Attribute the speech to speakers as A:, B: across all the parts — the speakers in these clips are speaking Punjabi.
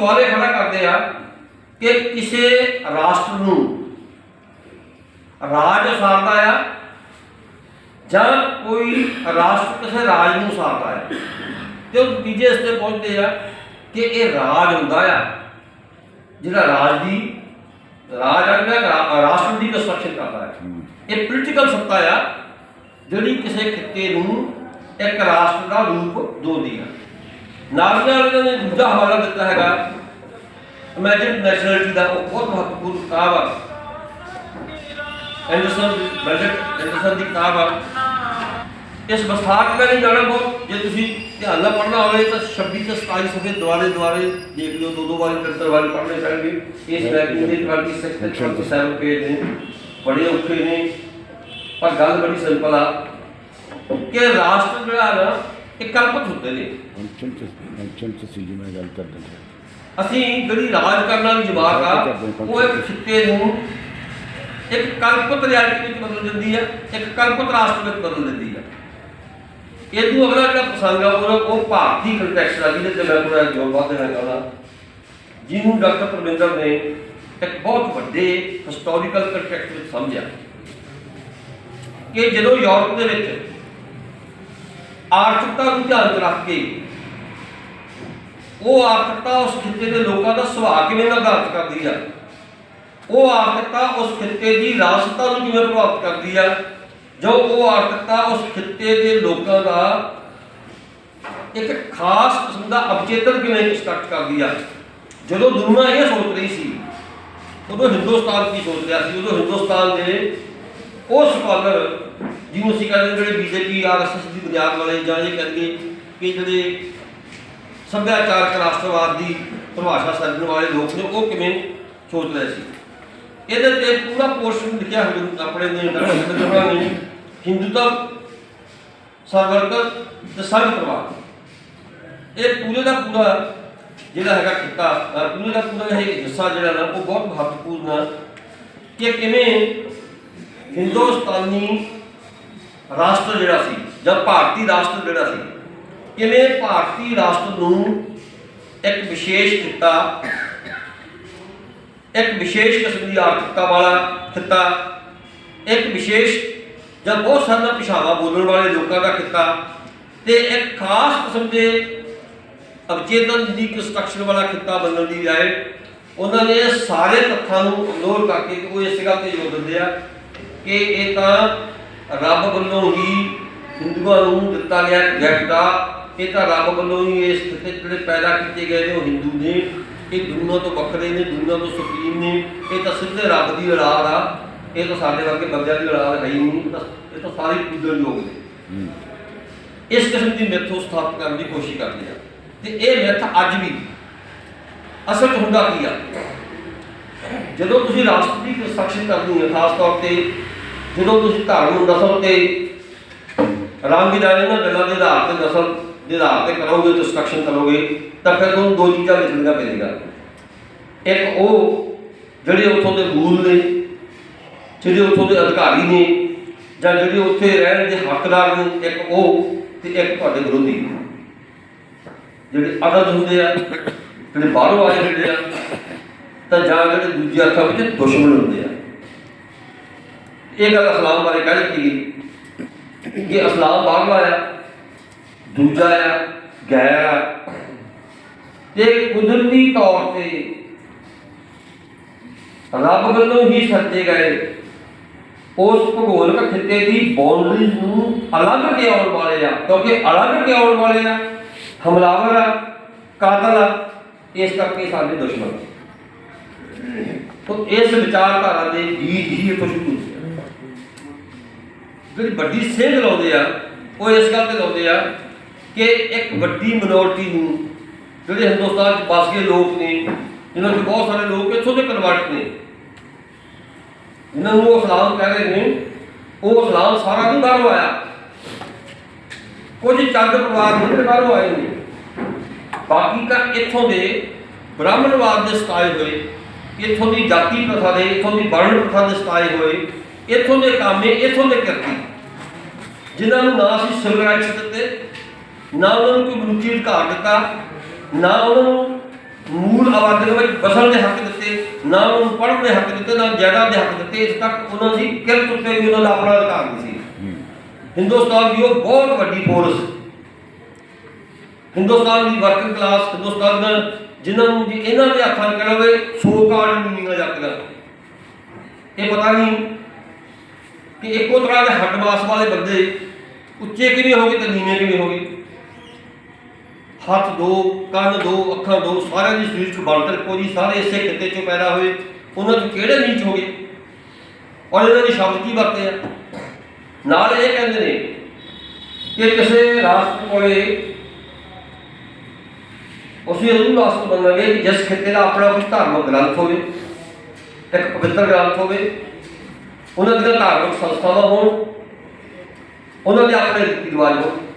A: ਸਵਾਲ ਇਹ ਖੜਾ ਕਰਦੇ ਆ ਕਿ ਕਿਸੇ ਰਾਸ਼ਟਰ ਨੂੰ ਰਾਜ ਉਸਾਰਦਾ ਆ ਜਾਂ ਕੋਈ ਰਾਸ਼ਟਰ ਕਿਸੇ ਰਾਜ ਨੂੰ ਉਸਾਰਦਾ ਹੈ ਤੇ ਉਹ ਨਤੀਜੇ ਇਸ ਪਹੁੰਚਦੇ ਆ ਕਿ ਇਹ ਰਾਜ ਹੁੰਦਾ ਆ, ਜਿਹੜਾ ਰਾਜ ਦੀ ਰਾਜ ਆ ਰਾਸ਼ਟਰ ਦੀ ਕੰਸਟਰਕਸ਼ਨ ਕਰਦਾ ਹੈ ਇਹ ਪੋਲੀਟੀਕਲ ਸੱਤਾ ਆ, ਜਿਹੜੀ ਕਿਸੇ ਖਿੱਤੇ ਨੂੰ ਇੱਕ ਰਾਸ਼ਟਰ ਦਾ ਰੂਪ ਦੋਦੀ ਹੈ ਨਾਜ਼ੀਆਂ ਵਾਲਿਆਂ ਨੇ ਦੂਜਾ ਹਵਾਲਾ ਦਿੱਤਾ ਹੈਗਾ। ਇਮੇਜਿਨ ਨੈਸ਼ਨੈਲਿਟੀ ਦਾ ਉਹ ਬਹੁਤ ਮਹੱਤਵਪੂਰਨ ਕਿਤਾਬ ਆ। ਐਂਡਰਸਨ ਬੈਲਟ ਐਂਡਰਸਨ ਦੀ ਕਿਤਾਬ ਆ। ਇਸ ਵਿਸਥਾਰ ਮੈਂ ਨਹੀਂ ਜਾਣਾ ਬਹੁਤ। ਜੇ ਤੁਸੀਂ ਧਿਆਨ ਨਾਲ ਪੜ੍ਹਨਾ ਹੋਵੇ ਤਾਂ 26 ਤੇ 27 ਸਫੇ ਦੁਆਰੇ ਦੁਆਰੇ ਦੇਖ ਲਿਓ ਦੋ ਦੋ ਵਾਰੀ ਤਿੰਨ ਤਿੰਨ ਵਾਰੀ ਪੜ੍ਹਨੇ ਪੈਣਗੇ ਇਸ ਮੈਗਜ਼ੀਨ ਦੇ 26 ਤੇ 27 ਪੇਜ ਨੇ। ਬੜੇ ਔਖੇ ਨੇ। ਪਰ ਗੱਲ ਬੜੀ ਸਿੰਪਲ ਆ ਕਿ ਰਾਸ਼ਟਰ ਜਿਹੜਾ ਨਾ ਇਹ ਕਲਪਤ ਹੁੰਦੇ ਨੇ।
B: ਅੰਚਲ ਚ ਸੀ ਜੀ ਮੈਂ ਗੱਲ ਕਰਦਾ ਸੀ।
A: ਅਸੀਂ ਜਿਹੜੀ ਰਾਜ ਕਰਨ ਵਾਲੀ ਜਵਾਕ ਆ ਉਹ ਇੱਕ ਖਿੱਤੇ ਨੂੰ ਇੱਕ ਕਲਪਤ ਰਿਐਲਿਟੀ ਵਿੱਚ ਬਦਲ ਦਿੰਦੀ ਆ ਇੱਕ ਕਲਪਤ ਰਾਸ਼ਟਰ ਵਿੱਚ ਬਦਲ ਦਿੰਦੀ ਆ। ਇਹ ਤੋਂ ਅਗਲਾ ਜਿਹੜਾ ਪ੍ਰਸੰਗ ਆ ਉਹ ਉਹ ਭਾਰਤੀ ਕੰਟੈਕਸਟ ਆ ਜਿਹਦੇ ਤੇ ਮੈਂ ਪੂਰਾ ਜੋਰ ਵਾ ਦੇਣਾ ਚਾਹੁੰਦਾ। ਜਿਹਨੂੰ ਡਾਕਟਰ ਪ੍ਰਵਿੰਦਰ ਨੇ ਇੱਕ ਬਹੁਤ ਵੱਡੇ ਹਿਸਟੋਰੀਕਲ ਕੰਟੈਕਸਟ ਵਿੱਚ ਸਮਝਿਆ ਕਿ ਜਦੋਂ ਯੂਰਪ ਦੇ ਵਿੱਚ ਆਰਥਿਕਤਾ ਨੂੰ ਧਿਆਨ ਰੱਖ ਕੇ ਉਹ ਆਰਥਿਕਤਾ ਉਸ ਖਿੱਤੇ ਦੇ ਲੋਕਾਂ ਦਾ ਸੁਭਾਅ ਕਿਵੇਂ ਨਿਰਧਾਰਤ ਕਰਦੀ ਆ? ਉਹ ਆਰਥਿਕਤਾ ਉਸ ਖਿੱਤੇ ਦੀ ਰਾਜਸਤਾ ਨੂੰ ਕਿਵੇਂ ਪ੍ਰਭਾਵਿਤ ਕਰਦੀ ਆ? ਜੋ ਉਹ ਆਰਥਿਕਤਾ ਉਸ ਖਿੱਤੇ ਦੇ ਲੋਕਾਂ ਦਾ ਇੱਕ ਖਾਸ ਕਿਸਮ ਦਾ ਅਬਚੇਤਨ ਕਿਵੇਂ ਕੰਸਟਰਕਟ ਕਰਦੀ ਆ? ਜਦੋਂ ਦੁਨੀਆ ਇਹ ਸੋਚ ਰਹੀ ਸੀ, ਉਦੋਂ ਹਿੰਦੁਸਤਾਨ ਕੀ ਸੋਚ ਰਿਹਾ ਸੀ? ਉਦੋਂ ਹਿੰਦੁਸਤਾਨ ਦੇ ਉਹ ਸਕਾਲਰ ਜਿਹਨੂੰ ਅਸੀਂ ਕਹਿੰਦੇ ਜਿਹੜੇ ਬੀਜੇਪੀ, ਆਰਐਸਐਸ ਦੀ ਬੁਨਿਆਦ ਵਾਲੇ ਜਾਂ ਇਹ ਕਹਿੰਦੇ ਕਿ ਜਿਹੜੇ ਸੱਭਿਆਚਾਰਕ ਰਾਸ਼ਟਰਵਾਦ ਦੀ ਪਰਿਭਾਸ਼ਾ ਸਮਝਣ ਵਾਲੇ ਲੋਕ ਨੇ, ਉਹ ਕਿਵੇਂ ਸੋਚ ਰਹੇ ਸੀ? ਇਹਦੇ ਤੇ ਪੂਰਾ ਪੋਰਸ਼ਨ ਲਿਖਿਆ ਹੋਇਆ ਆਪਣੇ ਨੇ ਡਾਕਟਰ ਨੇ ਹਿੰਦੂਤਵ ਸਰਵਰਕਰ ਤੇ ਸੰਘ ਪਰਿਵਾਰ। ਇਹ ਪੂਰੇ ਦਾ ਪੂਰਾ ਜਿਹੜਾ ਹੈਗਾ ਖਿੱਤਾ ਪੂਰੇ ਦਾ ਪੂਰਾ ਇਹ ਹਿੱਸਾ ਜਿਹੜਾ ਨਾ, ਉਹ ਬਹੁਤ ਮਹੱਤਵਪੂਰਨ ਹੈ ਕਿ ਕਿਵੇਂ ਹਿੰਦੁਸਤਾਨੀ ਰਾਸ਼ਟਰ ਜਿਹੜਾ ਸੀ ਜਾਂ ਭਾਰਤੀ ਰਾਸ਼ਟਰ ਜਿਹੜਾ ਸੀ ਕਿਵੇਂ ਭਾਰਤੀ ਰਾਸ਼ਟਰ ਨੂੰ ਇੱਕ ਵਿਸ਼ੇਸ਼ ਕਿੱਤਾ, ਇੱਕ ਵਿਸ਼ੇਸ਼ ਕਿਸਮ ਦੀ ਆਰਥਿਕਤਾ ਵਾਲਾ ਖਿੱਤਾ ਇੱਕ ਵਿਸ਼ੇਸ਼ ਜਾਂ ਬਹੁਤ ਸਾਰੀਆਂ ਭਾਸ਼ਾਵਾਂ ਬੋਲਣ ਵਾਲੇ ਲੋਕਾਂ ਦਾ ਖਿੱਤਾ ਤੇ ਇੱਕ ਖਾਸ ਕਿਸਮ ਦੇ ਅਵਚੇਤਨ ਦੀ ਕੰਸਟਰਕਸ਼ਨ ਵਾਲਾ ਖਿੱਤਾ ਬਣਨ ਦੀ ਬਜਾਏ ਉਹਨਾਂ ਨੇ ਸਾਰੇ ਤੱਥਾਂ ਨੂੰ ਇਗਨੋਰ ਕਰਕੇ ਤੇ ਉਹ ਇਸ ਗੱਲ ਤੇ ਜੋਰ ਦਿੰਦੇ ਆ ਕਿ ਇਹ ਤਾਂ ਰੱਬ ਵੱਲੋਂ ਹੀ ਹਿੰਦੂਆਂ ਨੂੰ ਦਿੱਤਾ ਗਿਆ ਗਿਫਟ ਆ ਇਹ ਤਾਂ ਰੱਬ ਵੱਲੋਂ ਹੀ ਇਸ 'ਚ ਜਿਹੜੇ ਪੈਦਾ ਕੀਤੇ ਗਏ ਨੇ ਉਹ ਹਿੰਦੂ ਨੇ ਇਹ ਦੁਨੀਆ ਤੋਂ ਵੱਖਰੇ ਨੇ ਦੁਨੀਆ ਤੋਂ ਸੁਪਰੀਮ ਨੇ ਇਹ ਤਾਂ ਸਿੱਧੇ ਰੱਬ ਦੀ ਔਲਾਦ ਆ। ਇਹ ਤਾਂ ਸਾਡੇ ਵਰਗੇ ਬੰਦਿਆਂ ਦੀ ਔਲਾਦ ਹੈ ਹੀ ਨਹੀਂ। ਇਹ ਤਾਂ ਸਾਰੇ ਪੂਜਣ ਯੋਗ ਨੇ। ਇਸ ਕਿਸਮ ਦੀ ਮਿੱਥ ਉਹ ਸਥਾਪਿਤ ਕਰਨ ਦੀ ਕੋਸ਼ਿਸ਼ ਕਰਦੇ ਆ। ਤੇ ਇਹ ਮਿੱਥ ਅੱਜ ਵੀ ਅਸਲ 'ਚ ਹੁੰਦਾ ਕੀ ਆ? ਜਦੋਂ ਤੁਸੀਂ ਰਾਸ਼ਟਰ ਕੰਸਟਰਕਸ਼ਨ ਕਰਦੇ ਹੋ ਖਾਸ ਤੌਰ ਤੇ ਜਦੋਂ ਤੁਸੀਂ ਧਰਮ ਨਸਲ ਤੇ ਰੰਗ ਦਾ ਇਹਨਾਂ ਗੱਲਾਂ ਦੇ ਆਧਾਰ ਤੇ ਨਸਲ ਦੇ ਆਧਾਰ ਤੇ ਕਰੋਗੇ ਕੰਸਟਰਕਸ਼ਨ ਕਰੋਗੇ, ਤਾਂ ਫਿਰ ਤੁਹਾਨੂੰ ਦੋ ਚੀਜ਼ਾਂ ਲਿਖਣੀਆਂ ਪੈਣਗੀਆਂ ਇੱਕ ਉਹ ਜਿਹੜੇ ਉੱਥੋਂ ਦੇ ਮੂਲ ਨੇ, ਜਿਹੜੇ ਉੱਥੋਂ ਦੇ ਅਧਿਕਾਰੀ ਨੇ, ਜਾਂ ਜਿਹੜੇ ਉੱਥੇ ਰਹਿਣ ਦੇ ਹੱਕਦਾਰ ਨੇ, ਇੱਕ ਉਹ ਤੇ ਇੱਕ ਤੁਹਾਡੇ ਵਿਰੋਧੀ। ਜਿਹੜੇ ਅਦਦ ਹੁੰਦੇ ਆ, ਜਿਹੜੇ ਬਾਹਰੋਂ ਆਏ ਹੁੰਦੇ ਆ, ਤਾਂ ਜਾਂ ਜਿਹੜੇ ਦੂਜੇ ਅਰਥਾਂ ਵਿੱਚ ਦੁਸ਼ਮਣ ਹੁੰਦੇ ਆ। ਇਹ ਗੱਲ ਇਸਲਾਮ ਬਾਰੇ ਕਹਿ ਦਿੱਤੀ ਗਈ। ਕਿ ਇਸਲਾਮ ਬਾਹਰੋਂ ਆਇਆ। ਦੂਜਾ ਆ ਗੈਰ ਆ। ਤੇ ਕੁਦਰਤੀ ਤੌਰ ਤੇ ਰੱਬ ਵੱਲੋਂ ਹੀ ਸੱਚੇ ਗਏ। ਉਸ ਭੂਗੋਲਕ ਖਿੱਤੇ ਦੀ ਬਾਉਂਡਰੀਜ਼ ਨੂੰ ਅਲੱਗ ਕੇ ਵਾਲੇ ਆ, ਕਿਉਂਕਿ ਅਲੱਗ ਕੇ ਵਾਲੇ ਆ, ਹਮਲਾਵਰ ਆ, ਕਾਤਲ ਆ, ਇਸ ਕਰਕੇ ਸਾਡੇ ਦੁਸ਼ਮਣ। ਆ। ਇਸ ਵਿਚਾਰਧਾਰਾ ਦੇ ਬੀਜ ਹੀ ਕੁਝ ਹੁੰਦੇ ਆ। ਜਿਹੜੀ ਵੱਡੀ ਸੇਧ ਲਾਉਂਦੇ ਆ, ਉਹ ਇਸ ਗੱਲ ਤੇ ਲਾਉਂਦੇ ਆ ਕਿ ਇੱਕ ਵੱਡੀ ਮਿਨੋਰਟੀ ਨੂੰ ਜਿਹੜੇ ਹਿੰਦੁਸਤਾਨ 'ਚ ਵਸ ਗਏ ਲੋਕ ਨੇ, ਜਿਨ੍ਹਾਂ 'ਚ ਬਹੁਤ ਸਾਰੇ ਲੋਕ ਇੱਥੋਂ ਦੇ ਕਨਵਰਟ ਨੇ, ਜਿਨ੍ਹਾਂ ਨੂੰ ਉਹ ਇਸਲਾਮ ਕਹਿ ਰਹੇ ਨੇ, ਉਹ ਇਸਲਾਮ ਸਾਰਾ ਨਹੀਂ ਬਾਹਰੋਂ ਆਇਆ। ਕੁਝ ਚੰਦ ਪਰਿਵਾਰ ਨੇ ਬਾਹਰੋਂ ਆਏ ਨੇ। ਬਾਕੀ ਤਾਂ ਇੱਥੋਂ ਦੇ ਬ੍ਰਾਹਮਣਵਾਦ ਦੇ ਸਤਾਏ ਹੋਏ, ਇੱਥੋਂ ਦੀ ਜਾਤੀ ਪ੍ਰਥਾ ਦੇ, ਇੱਥੋਂ ਦੀ ਵਰਣ ਪ੍ਰਥਾ ਦੇ ਸਤਾਏ ਹੋਏ, ਇੱਥੋਂ ਦੇ ਕਾਮੇ, ਇੱਥੋਂ ਦੇ ਕਰਤੀ, ਜਿਨ੍ਹਾਂ ਨੂੰ ਨਾ ਅਸੀਂ ਸਿਵਲ ਰਾਈਟਸ ਦਿੱਤੇ ਨਾ ਉਹਨਾਂ ਨੂੰ ਕੋਈ ਮਨੁੱਖੀ ਅਧਿਕਾਰ ਦਿੱਤਾ ਨਾ ਉਹਨਾਂ ਨੂੰ ਮੂਲ ਨਸਲ ਦੇ ਹੱਕ ਦਿੱਤੇ ਨਾ ਉਹਨੂੰ ਪੜ੍ਹਨ ਦੇ ਹੱਕ ਦਿੱਤੇ ਨਾ ਜਾਇਦਾਦ ਦੇ ਹੱਕ ਦਿੱਤੇ ਇਸ ਤੱਕ ਉਹਨਾਂ ਦੀ ਕਿਰਤ ਉੱਤੇ ਵੀ ਉਹਨਾਂ ਦਾ ਆਪਣਾ ਅਧਿਕਾਰ ਨਹੀਂ ਸੀ। ਹਿੰਦੁਸਤਾਨ ਦੀ ਉਹ ਬਹੁਤ ਵੱਡੀ ਫੋਰਸ ਹਿੰਦੁਸਤਾਨ ਦੀ ਵਰਕਿੰਗ ਕਲਾਸ ਹਿੰਦੁਸਤਾਨ ਦਾ ਜਿਨ੍ਹਾਂ ਨੂੰ ਜੀ ਇਹਨਾਂ ਦੇ ਹੱਥਾਂ ਕਰੋਗੇ ਸੋ ਕਾਰਡ ਨੀਆਂ ਜੱਕਦਾ ਇਹ ਪਤਾ ਨਹੀਂ ਕਿ ਇੱਕੋ ਤਰ੍ਹਾਂ ਦੇ ਹੱਡ ਮਾਸ ਵਾਲੇ ਬੰਦੇ ਉੱਚੇ ਕਿਵੇਂ ਹੋਗੇ ਤੇ ਨੀਵੇਂ ਕਿਵੇਂ ਹੋਗੇ ਹੱਥ ਦੋ, ਕੰਨ ਦੋ, ਅੱਖਾਂ ਦੋ, ਸਾਰਿਆਂ ਦੀ ਸਰੀਰ ਚ ਬਣਤਰ ਰੱਖੋ ਜੀ, ਸਾਰੇ ਇਸੇ ਖਿੱਤੇ ਚੋਂ ਪੈਦਾ ਹੋਏ। ਉਹਨਾਂ ਚ ਕਿਹੜੇ ਨੀਚ ਹੋ ਗਏ? ਔਰ ਇਹਨਾਂ ਦੇ ਸ਼ਬਦ ਕੀ ਵਰਤੇ ਆ? ਨਾਲ ਇਹ ਕਹਿੰਦੇ ਨੇ ਕਿ ਕਿਸੇ ਰਾਸ਼ਟਰ ਕੋਲੇ ਉਸੇ ਉਹ ਰਾਸ਼ਟਰ ਬਣਾਂਗੇ ਜਿਸ ਖਿੱਤੇ ਦਾ ਆਪਣਾ ਕੋਈ ਧਾਰਮਿਕ ਗ੍ਰੰਥ ਹੋਵੇ, ਇੱਕ ਪਵਿੱਤਰ ਗ੍ਰੰਥ ਹੋਵੇ, ਉਹਨਾਂ ਦੀਆਂ ਧਾਰਮਿਕ ਸੰਸਥਾਵਾਂ ਹੋਣ, ਉਹਨਾਂ ਦੇ ਆਪਣੇ ਰੀਤੀ ਰਿਵਾਜ ਹੋਣ।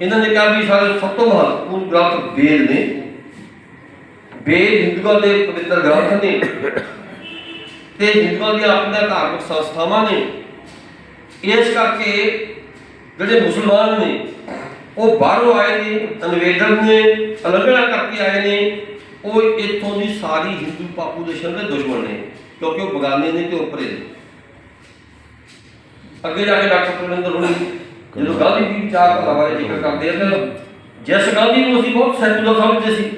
A: ਇਹਨਾਂ ਨੇ ਕਿਹਾ ਵੀ ਸਾਡੇ ਸਭ ਤੋਂ ਮਹੱਤਵਪੂਰਨ ਗ੍ਰੰਥ ਵੇਦ ਨੇ। ਵੇਦ ਹਿੰਦੂਆਂ ਦੇ ਪਵਿੱਤਰ ਗ੍ਰੰਥ ਨੇ ਤੇ ਹਿੰਦੂਆਂ ਦੀਆਂ ਆਪਣੀਆਂ ਧਾਰਮਿਕ ਸੰਸਥਾਵਾਂ ਨੇ। ਇਸ ਕਰਕੇ ਜਿਹੜੇ ਮੁਸਲਮਾਨ ਨੇ, ਉਹ ਬਾਹਰੋਂ ਆਏ ਨੇ ਇਨਵੇਡਰ ਨੇ ਅਲੱਗਣਾ ਕਰਕੇ ਆਏ ਨੇ, ਉਹ ਇੱਥੋਂ ਦੀ ਸਾਰੀ ਹਿੰਦੂ ਪਾਪੂਲੇਸ਼ਨ ਦੇ ਦੁਸ਼ਮਣ ਨੇ, ਕਿਉਂਕਿ ਉਹ ਬਗਾਨੇ ਨੇ ਤੇ ਉੱਪਰੇ ਨੇ। ਅੱਗੇ ਜਾ ਕੇ ਡਾਕਟਰ ਕੁਲਿੰਦਰ ਹੁਣੀ ਜਦੋਂ ਗਾਂਧੀ ਦੀ ਵਿਚਾਰ ਦਾ ਬਾਰੇ ਜ਼ਿਕਰ ਕਰਦੇ ਆ ਤਾਂ ਜਿਸ ਗਾਂਧੀ ਨੂੰ ਅਸੀਂ ਬਹੁਤ ਸੈਕੂਲਰ ਸਮਝਦੇ ਸੀ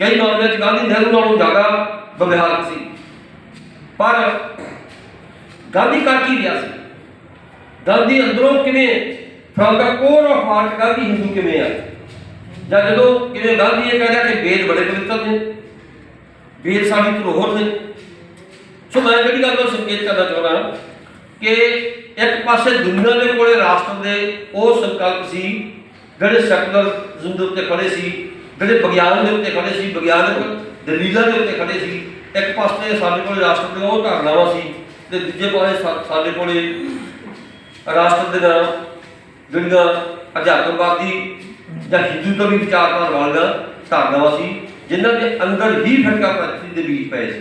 A: ਕਈ ਮਾਮਲਿਆਂ 'ਚ ਗਾਂਧੀ ਨਹਿਰੂ ਨਾਲੋਂ ਜ਼ਿਆਦਾ ਵਿਵਹਾਰਕ ਸੀ। ਪਰ ਗਾਂਧੀ ਕਰ ਕੀ ਰਿਹਾ ਸੀ? ਗਾਂਧੀ ਅੰਦਰੋਂ ਕਿਵੇਂ firm the core of heart Gandhi Hindu ਕਿਵੇਂ ਆ? ਜਾਂ ਜਦੋਂ ਕਿਵੇਂ ਗਾਂਧੀ ਇਹ ਕਹਿੰਦਾ ਕਿ ਵੇਦ ਬੜੇ ਪਵਿੱਤਰ ਨੇ ਵੇਦ ਸਾਡੀ ਧਰੋਹਰ ਨੇ। ਸੋ ਮੈਂ ਜਿਹੜੀ ਗੱਲ ਨੂੰ ਸੰਕੇਤ ਕਰਨਾ ਚਾਹੁੰਦਾ ਕਿ ਇੱਕ ਪਾਸੇ ਦੁਨੀਆ ਦੇ ਕੋਲੇ ਰਾਸ਼ਟਰ ਦੇ ਉਹ ਸੰਕਲਪ ਸੀ, ਜਿਹੜੇ ਸੈਕੂਲਰਿਜ਼ਮ ਦੇ ਉੱਤੇ ਖੜੇ ਸੀ, ਜਿਹੜੇ ਵਿਗਿਆਨ ਦੇ ਉੱਤੇ ਖੜੇ ਸੀ, ਵਿਗਿਆਨਕ ਦਲੀਲਾਂ ਦੇ ਉੱਤੇ ਖੜੇ ਸੀ, ਇੱਕ ਪਾਸੇ ਸਾਡੇ ਕੋਲੇ ਰਾਸ਼ਟਰ ਦੇ ਉਹ ਧਾਰਨਾਵਾਂ ਸੀ ਤੇ ਦੂਜੇ ਪਾਸੇ ਸਾਡੇ ਕੋਲੇ ਰਾਸ਼ਟਰ ਦੇ ਨਾਲ ਜਿਹੜੀਆਂ ਅਧਿਆਤਮਵਾਦੀ ਜਾਂ ਹਿੰਦੂ ਤੋਂ ਵੀ ਵਿਚਾਰਧਾਰਾ ਵਾਲੀਆਂ ਧਾਰਨਾਵਾਂ ਸੀ, ਜਿਨ੍ਹਾਂ ਦੇ ਅੰਦਰ ਹੀ ਫਰਕਾ ਪ੍ਰਸਤੀ ਦੇ ਬੀਜ ਪਏ ਸੀ।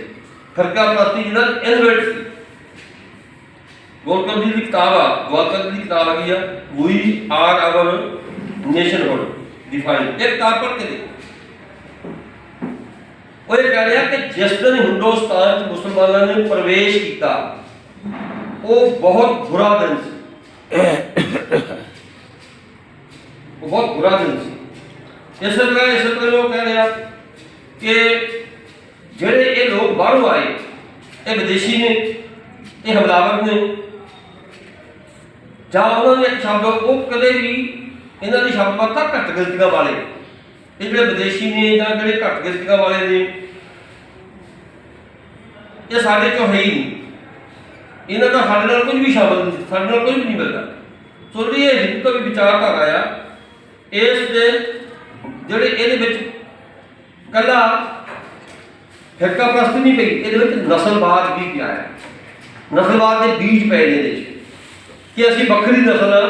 A: ਫਰਕਾ ਪ੍ਰਸਤੀ ਜਿਹਨਾਂ ਇਨਵਰਟ ਸੀ। ਗੋਲਕਰ ਦੀ ਕਿਤਾਬ ਆ ਗੋਲਕਰ ਦੀ ਕਿਤਾਬ ਹੈਗੀ ਆ we or our nationhood define ਇਹ ਕਿਤਾਬ ਪੜ੍ਹ ਕੇ ਦੇਖੋ ਉਹ ਇਹ ਕਹਿ ਰਿਹਾ ਕਿ ਜਿਸ ਦਿਨ ਹਿੰਦੁਸਤਾਨ ਚ ਮੁਸਲਮਾਨਾਂ ਨੇ ਪ੍ਰਵੇਸ਼ ਕੀਤਾ ਉਹ ਬਹੁਤ ਬੁਰਾ ਦਿਨ ਸੀ ਉਹ ਬਹੁਤ ਬੁਰਾ ਦਿਨ ਸੀ ਇਸੇ ਤਰ੍ਹਾਂ ਇਸੇ ਤਰ੍ਹਾਂ ਉਹ ਕਹਿ ਰਿਹਾ ਕਿ ਜਿਹੜੇ ਇਹ ਲੋਕ ਬਾਹਰੋਂ ਆਏ ਇਹ ਵਿਦੇਸ਼ੀ ਨੇ ਇਹ ਹਮਲਾਵਰ ਨੇ ਜਾਂ ਉਹਨਾਂ ਦੇ ਸ਼ਬਦ ਉਹ ਕਦੇ ਵੀ ਇਹਨਾਂ ਦੀ ਸ਼ਬਦ ਮਾਤਰਾ ਘੱਟ ਗਿਣਤੀਆਂ ਵਾਲੇ। ਇਹ ਜਿਹੜੇ ਵਿਦੇਸ਼ੀ ਨੇ ਜਾਂ ਜਿਹੜੇ ਘੱਟ ਗਿਣਤੀਆਂ ਵਾਲੇ ਨੇ, ਇਹ ਸਾਡੇ ਚੋਂ ਹੈ ਹੀ ਨਹੀਂ। ਇਹਨਾਂ ਦਾ ਸਾਡੇ ਨਾਲ ਕੁਝ ਵੀ ਸ਼ਬਦ ਨਹੀਂ, ਸਾਡੇ ਨਾਲ ਕੁਝ ਵੀ ਨਹੀਂ ਮਿਲਦਾ। ਸੋ ਜਿਹੜੀ ਇਹ ਹਿੰਦੂ ਤੋਂ ਵੀ ਵਿਚਾਰਧਾਰਾ ਆ, ਇਸ ਦੇ ਜਿਹੜੇ ਇਹਦੇ ਵਿੱਚ ਕੱਲਾ ਫਿਰਕਾ ਪ੍ਰਸਤੀ ਨਹੀਂ ਪਈ, ਇਹਦੇ ਵਿੱਚ ਨਸਲਵਾਦ ਵੀ ਪਿਆ ਹੈ। ਨਸਲਵਾਦ ਦੇ ਬੀਜ ਪਏ ਨੇ ਇਹਦੇ ਵਿੱਚ। ਕਿ ਅਸੀਂ ਵੱਖਰੀ ਨਸਲ ਆ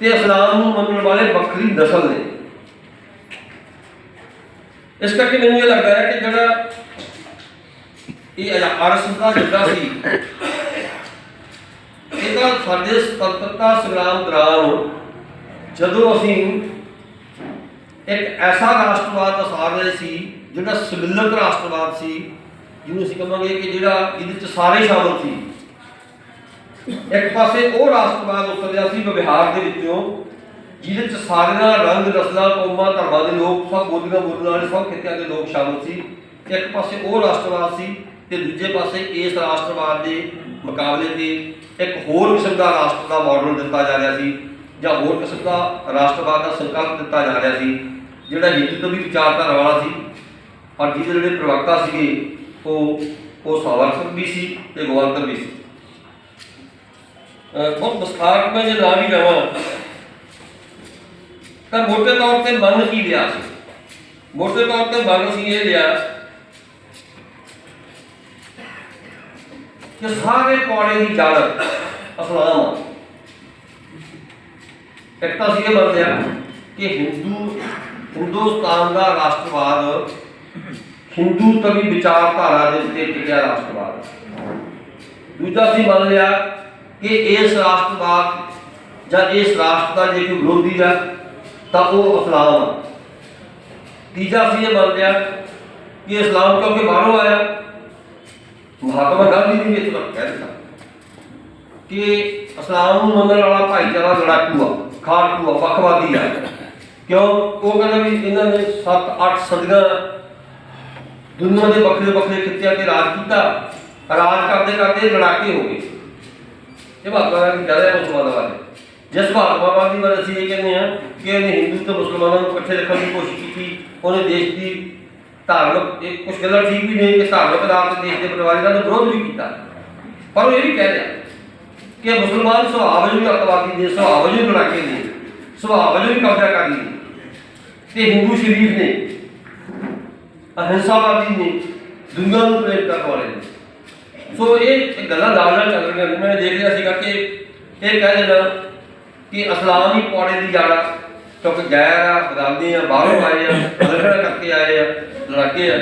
A: ਤੇ ਇਸਲਾਮ ਨੂੰ ਮੰਨਣ ਵਾਲੇ ਵੱਖਰੀ ਨਸਲ ਨੇ। ਇਸ ਕਰਕੇ ਮੈਨੂੰ ਇਹ ਲੱਗਦਾ ਹੈ ਕਿ ਜਿਹੜਾ ਇਹ ਆਰਐਸਐਸ ਦਾ ਜਿਹੜਾ ਸੀ ਇਹਦਾ ਸਾਡੇ ਸਤੰਤਰਤਾ ਸੰਗਰਾਮ ਦੌਰਾਨ ਜਦੋਂ ਅਸੀਂ ਇੱਕ ਐਸਾ ਰਾਸ਼ਟਰਵਾਦ ਅਸਾਰ ਰਹੇ ਸੀ, ਜਿਹੜਾ ਸਮਿਲਤ ਰਾਸ਼ਟਰਵਾਦ ਸੀ, ਜਿਹਨੂੰ ਅਸੀਂ ਕਹਾਂਗੇ ਕਿ ਜਿਹੜਾ ਇਹਦੇ ਚ ਸਾਰੇ ਸ਼ਾਮਲ ਸੀ। ਇੱਕ ਪਾਸੇ ਉਹ ਰਾਸ਼ਟਰਵਾਦ ਉਤਰਿਆ ਸੀ ਵਿਵਹਾਰ ਦੇ ਵਿੱਚੋਂ ਜਿਹਦੇ ਚ ਸਾਰਿਆਂ ਰੰਗ ਨਸਲਾਂ ਕੌਮਾਂ, ਧਰਮਾਂ ਦੇ ਲੋਕ ਸਭ ਬੋਲੀਆਂ ਬੋਲਣ ਵਾਲੇ ਸਭ ਖਿੱਤਿਆਂ ਦੇ ਲੋਕ ਸ਼ਾਮਲ ਸੀ। ਇੱਕ ਪਾਸੇ ਉਹ ਰਾਸ਼ਟਰਵਾਦ ਸੀ ਤੇ ਦੂਜੇ ਪਾਸੇ ਇਸ ਰਾਸ਼ਟਰਵਾਦ ਦੇ ਮੁਕਾਬਲੇ ਤੇ ਇੱਕ ਹੋਰ ਕਿਸਮ ਦਾ ਰਾਸ਼ਟਰ ਦਾ ਮਾਡਲ ਦਿੱਤਾ ਜਾ ਰਿਹਾ ਸੀ, ਜਾਂ ਹੋਰ ਕਿਸਮ ਦਾ ਰਾਸ਼ਟਰਵਾਦ ਦਾ ਸੰਕਲਪ ਦਿੱਤਾ ਜਾ ਰਿਹਾ ਸੀ, ਜਿਹੜਾ ਹਿੰਦੂ ਤੋਂ ਵੀ ਵਿਚਾਰਧਾਰਾ ਵਾਲਾ ਸੀ। ਪਰ ਜਿਹਦੇ ਜਿਹੜੇ ਪ੍ਰਵਕਤਾ ਸੀਗੇ, ਉਹ ਉਹ ਸਾਵਰਕਰ ਵੀ ਸੀ ਤੇ ਗੋਵਰਕਰ ਵੀ ਸੀ। ਅਹ ਬਹੁਤ ਵਿਸਥਾਰ ਮੈਂ ਜੇ ਨਾ ਵੀ ਲਵਾਂ। ਤਾਂ ਮੋਟੇ ਤੌਰ ਤੇ ਮੰਨ ਕੀ ਲਿਆ ਸੀ? ਮੋਟੇ ਤੌਰ ਤੇ ਮੰਨ ਸੀ ਇਹ ਲਿਆ ਕਿ ਸਾਰੇ ਕੋੜੇ ਦੀ ਜੜ ਅਸਲਾਮ ਇੱਕ ਤਾਂ ਸੀ ਇਹ ਮੰਨ ਲਿਆ ਕਿ ਹਿੰਦੂ, ਹਿੰਦੁਸਤਾਨ ਦਾ ਰਾਸ਼ਟਰਵਾਦ ਹਿੰਦੂ ਤਵੀ ਵਿਚਾਰਧਾਰਾ ਦੇ ਉੱਤੇ ਟਿਕਿਆ ਰਾਸ਼ਟਰਵਾਦ। ਦੂਜਾ ਸੀ ਮੰਨ ਲਿਆ ਕਿ ਇਸ ਰਾਸ਼ਟਰਵਾਦ ਜਾਂ ਇਸ ਰਾਸ਼ਟਰ ਦਾ ਜੇ ਕੋਈ ਵਿਰੋਧੀ ਆ, ਤਾਂ ਉਹ ਇਸਲਾਮ ਆ। ਤੀਜਾ ਸੀ ਇਹ ਮੰਨ ਲਿਆ ਕਿ ਇਸਲਾਮ ਕਿਉਂਕਿ ਬਾਹਰੋਂ ਆਇਆ। ਮਹਾਤਮਾ ਗਾਂਧੀ ਨੇ ਵੀ ਇਸ ਕਹਿ ਦਿੱਤਾ ਕਿ ਇਸਲਾਮ ਨੂੰ ਮੰਨਣ ਵਾਲਾ ਭਾਈਚਾਰਾ ਲੜਾਕੂ ਆ ਖਾੜਕੂ ਆ ਵੱਖਵਾਦੀ ਆ। ਕਿਉਂ? ਉਹ ਕਹਿੰਦਾ ਵੀ ਇਹਨਾਂ ਨੇ 7-8 ਸਦੀਆਂ ਦੁਨੀਆ ਦੇ ਵੱਖਰੇ ਵੱਖਰੇ ਖਿੱਤਿਆਂ ਤੇ ਰਾਜ ਕੀਤਾ। ਰਾਜ ਕਰਦੇ ਕਰਦੇ ਲੜਾਕੇ ਹੋ ਗਏ। ਇਹ ਮਹਾਤਮਾ ਗਾਂਧੀ ਕਹਿ ਰਿਹਾ ਮੁਸਲਮਾਨਾਂ ਬਾਰੇ ਜਿਸ ਮਹਾਤਮਾ ਗਾਂਧੀ ਬਾਰੇ ਅਸੀਂ ਇਹ ਕਹਿੰਦੇ ਹਾਂ ਕਿ ਇਹਨੇ ਹਿੰਦੂ ਤੇ ਮੁਸਲਮਾਨਾਂ ਨੂੰ ਇਕੱਠੇ ਰੱਖਣ ਦੀ ਕੋਸ਼ਿਸ਼ ਕੀਤੀ ਉਹਨੇ ਦੇਸ਼ ਦੀ ਧਾਰਮਿਕ ਇਹ ਕੁਝ ਗੱਲਾਂ ਠੀਕ ਵੀ ਨੇ ਕਿ ਧਾਰਮਿਕ ਆਧਾਰ ਤੇ ਦੇਸ਼ ਦੇ ਪਰਿਵਾਰਾਂ ਦਾ ਵਿਰੋਧ ਵੀ ਕੀਤਾ ਪਰ ਉਹ ਇਹ ਵੀ ਕਹਿ ਰਿਹਾ ਕਿ ਮੁਸਲਮਾਨ ਸੁਭਾਅ ਵਜੋਂ ਵੀ ਅੱਤਵਾਦੀ ਨੇ ਸੁਭਾਅ ਵਜੋਂ ਵੀ ਲੜਾਕੇ ਨੇ ਸੁਭਾਅ ਵਜੋਂ ਵੀ ਕਬਜ਼ਾ ਕਰ ਲਈ ਤੇ ਹਿੰਦੂ ਸ਼ਰੀਫ ਨੇ ਅਹਿੰਸਾਵਾਦੀ ਨੇ ਦੁਨੀਆ ਨੂੰ ਪ੍ਰੇਰਿਤ ਕਰਨ ਵਾਲੇ ਨੇ ਸੋ ਇਹ ਗੱਲਾਂ ਨਾਲ ਨਾਲ ਚੱਲ ਰਹੀਆਂ ਨੇ। ਮੈਂ ਦੇਖ ਰਿਹਾ ਸੀਗਾ ਕਿ ਇਹ ਕਹਿ ਦੇਣਾ ਕਿ ਅਸਲਾਮ ਹੀ ਪੌੜੇ ਦੀ ਜੜ ਆ, ਕਿਉਂਕਿ ਗੈਰ ਆ, ਬਦਾਮੀ ਆ, ਬਾਹਰੋਂ ਆਏ ਆ ਲੜਨਾ ਕਰਕੇ ਆਏ ਆ, ਲੜਾਕੇ ਆ।